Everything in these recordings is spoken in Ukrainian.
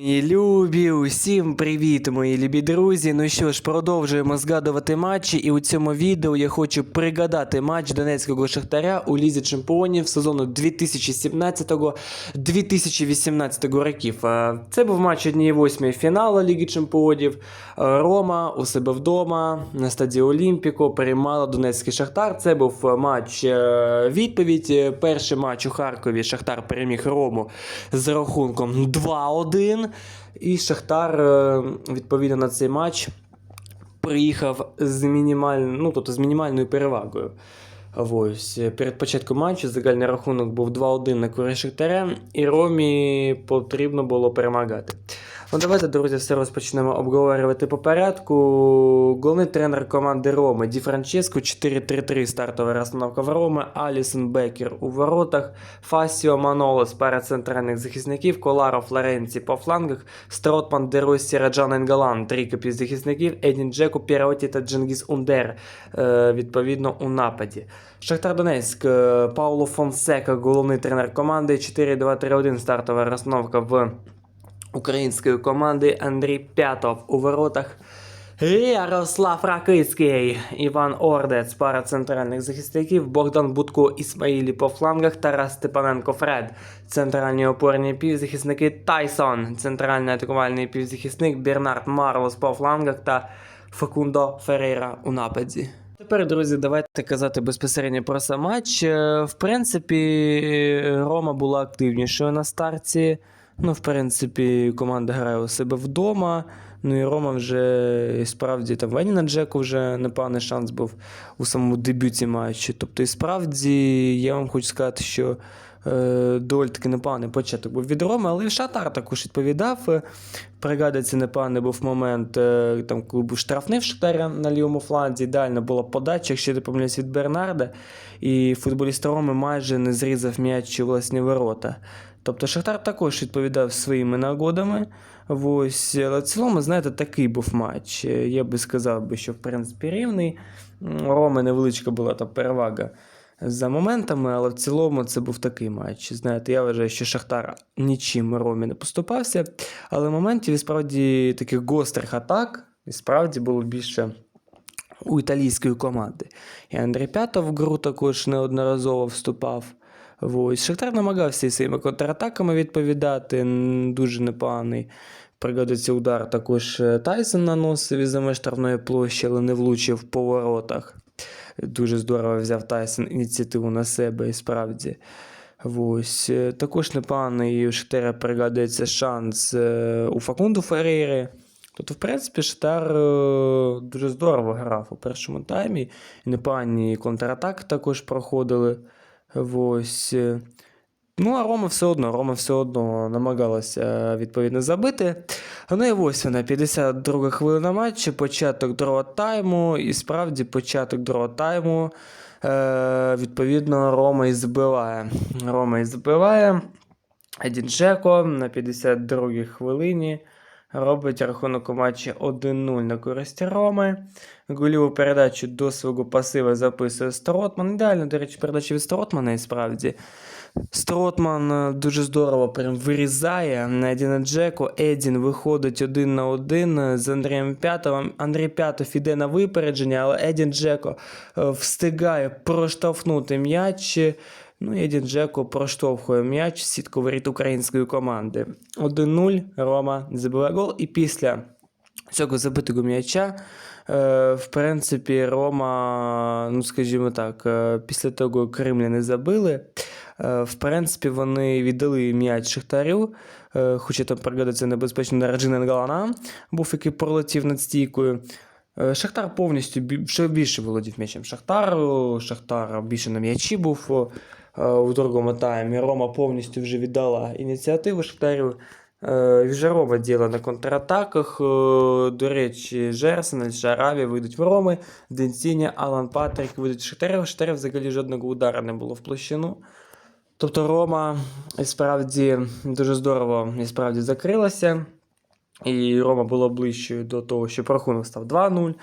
Мої любі, усім привіт, мої любі друзі. Ну що ж, продовжуємо згадувати матчі, і у цьому відео я хочу пригадати матч Донецького Шахтаря у Лізі Чемпіонів сезону 2017-2018 років. Е, Це був матч 1-8 фіналу Ліги Чемпіонів. Е, Рома у себе вдома на стадії Олімпіко приймала Донецький Шахтар. Це був матч е, відповідь. Перший матч у Харкові Шахтар переміг Рому з рахунком 2-1. І Шахтар, е, відповідно на цей матч, приїхав з мінімальною, ну, тобто з мінімальною перевагою. Ось. Перед початком матчу загальний рахунок був 2-1 на користь Шахтаря, і Ромі потрібно було перемагати. Ну, давайте, друзі, все розпочнемо обговорювати по порядку. Головний тренер команди Роми Ді Франческо 4-3-3 стартова розстановка в Роми, Алісон Бекер у воротах, Фасіо Манолос пара центральних захисників, Коларо Флоренці по флангах, Стротман, Деросі, Раджан Енгалан, трійка півзахисників, Едін Джеку, Піроті та Дженгіз Ундер, е, відповідно, у нападі. Шахтар Донецьк, е, Пауло Фонсека, головний тренер команди, 4-2-3-1 стартова розстановка в української команди Андрій П'ятов у воротах. Ярослав Ракицький, Іван Ордець, пара центральних захисників, Богдан Будко, Ісмаїлі по флангах, Тарас Степаненко Фред, центральні опорні півзахисники Тайсон, центральний атакувальний півзахисник Бернард Марлос по флангах та Факундо Ферейра у нападі. Тепер, друзі, давайте казати безпосередньо про сам матч. Е, В принципі, Рома була активнішою на старті. Ну, в принципі, команда грає у себе вдома. Ну і Рома вже і справді там Вені на Джеку вже непоганий шанс був у самому дебюті матчу. Тобто, і справді, я вам хочу сказати, що е, доволі таки непоганий початок був від Роми, але і Шатар також відповідав. Е, Пригадується, непоганий був момент, е, там, коли був штрафний в Шахтаря на лівому фланзі. Ідеальна була подача, якщо не помиляюсь, від Бернарда. І футболіст Роми майже не зрізав м'яч у власні ворота. Тобто Шахтар також відповідав своїми нагодами. Ось, але в цілому, знаєте, такий був матч. Я би сказав, що в принципі рівний. Роми невеличка була та перевага за моментами, але в цілому це був такий матч. Знаєте, я вважаю, що Шахтар нічим Ромі не поступався, але моментів і справді таких гострих атак і справді було більше у італійської команди. І Андрій П'ятов в гру також неодноразово вступав. Ось. Шахтар намагався своїми контратаками відповідати, дуже непоганий. Пригодиться удар також е, Тайсон наносив із за меж штрафної площі, але не влучив по воротах. Дуже здорово взяв Тайсон ініціативу на себе і справді. Ось. Е, Також непоганий у Шахтаря пригадується шанс е, у Факунду Ферейри. Тобто, в принципі, Шахтар дуже здорово грав у першому таймі. І контратаки також проходили. Ось. е. Ну, а Рома все одно, Рома все одно намагалася е, відповідно забити. Ну і ось вона, 52 хвилина матчу, початок другого тайму, і справді початок другого тайму. Е, відповідно, Рома і забиває. Рома і забиває. Едін Джеко на 52-й хвилині робить рахунок у матчі 1-0 на користь Роми. Гольову передачу до свого пасива записує Стротман. Ідеально, до речі, передача від Стротмана і справді. Стротман е, дуже здорово прям вирізає на Едіна Джеку. Едін виходить один на один е, з Андрієм П'ятовим. Андрій П'ятов іде на випередження, але Едін Джеко е, встигає проштовхнути м'яч. Ну, і Едін Джеко проштовхує м'яч сітку воріт української команди. 1-0 Рома забиває гол. І після цього забитого м'яча, е, в принципі, Рома, ну скажімо так, е, після того Кремля забили. Е, В принципі, вони віддали м'яч Шахтарю, хоча там пригадується небезпечно Раджин Енгалана, був який пролетів над стійкою. Шахтар повністю більше володів м'ячем Шахтару. Шахтар більше на м'ячі був е, другому таймі. Рома повністю вже віддала ініціативу Шахтарю. Е, Вже Рома діла на контратаках. Е, До речі, Жерсен, Шараві вийдуть в Роми, Денціня, Алан Патрік вийдуть в Шахтаря. Шахтаря взагалі жодного удара не було в площину. Тобто Рома і справді дуже здорово і справді закрилася. І Рома була ближчою до того, що рахунок став 2-0.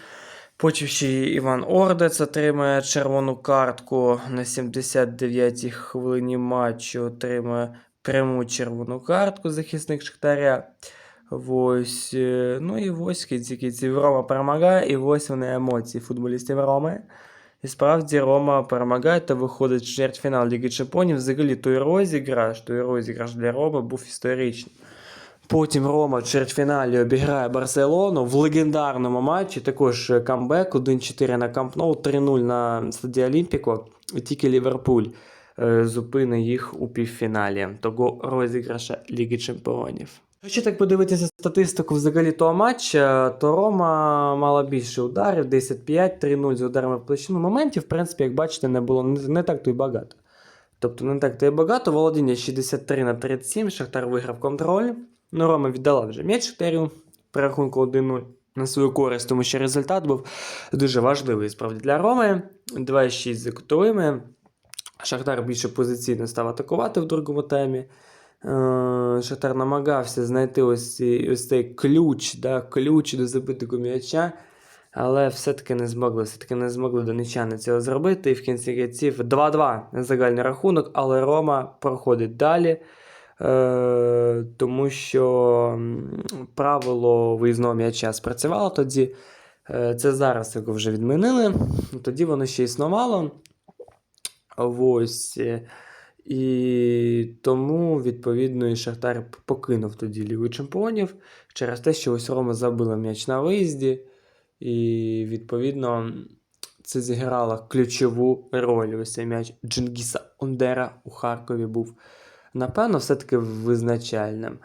Потім ще Іван Ордець отримає червону картку на 79-й хвилині матчу, отримує пряму червону картку захисник Шахтаря. Ось, е, ну і ось кінці кінців Рома перемагає, і ось вони емоції футболістів Роми. І справді Рома перемагає та виходить в чвертьфінал Ліги Чемпіонів. Взагалі той розіграш, той розіграш для Роми був історичним. Потім Рома в чвертьфіналі обіграє Барселону в легендарному матчі. Також е, камбек 1-4 на Камп Ноу, 3-0 на стадії Олімпіко. І тільки Ліверпуль е, зупинить їх у півфіналі того розіграша Ліги Чемпіонів. Якщо так подивитися статистику взагалі того матча, то Рома мала більше ударів, 10-5, 3-0 з ударами в площину. Моментів, в принципі, як бачите, не було не так то й багато. Тобто не так то й багато. Володіння 63 на 37, Шахтар виграв контроль. Ну, Рома віддала вже м'яч Шахтарю при рахунку 1-0 на свою користь, тому що результат був дуже важливий справді для Роми. 2-6 за кутовими. Шахтар більше позиційно став атакувати в другому таймі. Е, Шахтар намагався знайти ось, цей- ось цей ключ, да, ключ до забитого м'яча, але все-таки не змогли. Все-таки не змогли донечани цього зробити. І в кінці кінців 2-2 загальний рахунок, але Рома проходить далі. Е, тому що правило виїзного м'яча спрацювало тоді. Е, Це зараз його вже відмінили. Тоді воно ще існувало. Ось. е, І тому, відповідно, і Шахтар покинув тоді Лігу Чемпіонів через те, що ось Рома забила м'яч на виїзді. І, відповідно, це зіграло ключову роль. Ось цей м'яч Джингіса Ондера у Харкові був, напевно, все-таки визначальним.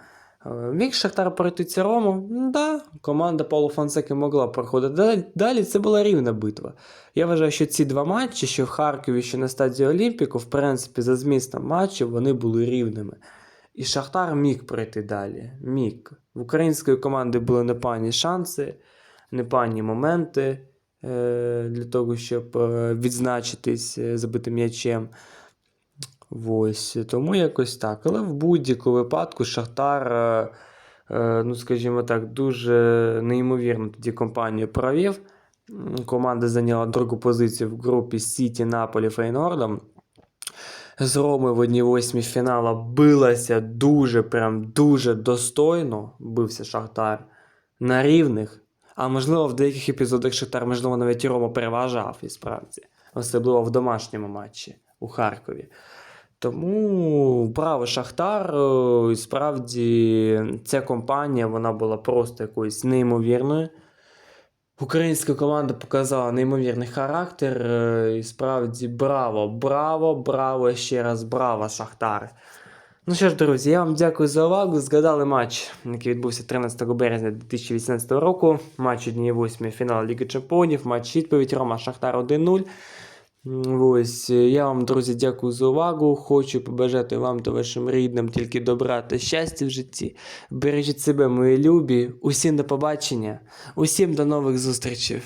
Е, Міг Шахтар пройти цю Рому? Да, команда Пауло Фонсеки могла проходити далі. Це була рівна битва. Я вважаю, що ці два матчі, що в Харкові, що на стадії Олімпіку, в принципі, за змістом матчів, вони були рівними. І Шахтар міг пройти далі. Міг. В української команди були непані шанси, непані моменти е, для того, щоб е, відзначитись забитим м'ячем. Ось, тому якось так. Але в будь-якому випадку Шахтар, е, е, ну скажімо так, дуже неймовірно тоді компанію провів. Команда зайняла другу позицію в групі Сіті, Наполі, Фейнордом. З Роми в одній восьмій фінала билася дуже, прям дуже достойно. Бився Шахтар на рівних. А можливо, в деяких епізодах Шахтар, можливо, навіть і Рома переважав і справді. Особливо в домашньому матчі у Харкові. Тому браво Шахтар. е, І справді ця компанія вона була просто якоюсь неймовірною. Українська команда показала неймовірний характер. е, І справді браво, браво, браво, ще раз браво, Шахтар. Ну що ж, друзі, я вам дякую за увагу. Згадали матч, який відбувся 13 березня 2018 року. Матч 1-8 фінал Ліги Чемпіонів, матч відповідь Рома Шахтар 1-0. Ось, е, я вам, друзі, дякую за увагу. Хочу побажати вам та вашим рідним тільки добра та щастя в житті. Бережіть себе, мої любі. Усім до побачення, усім до нових зустрічей.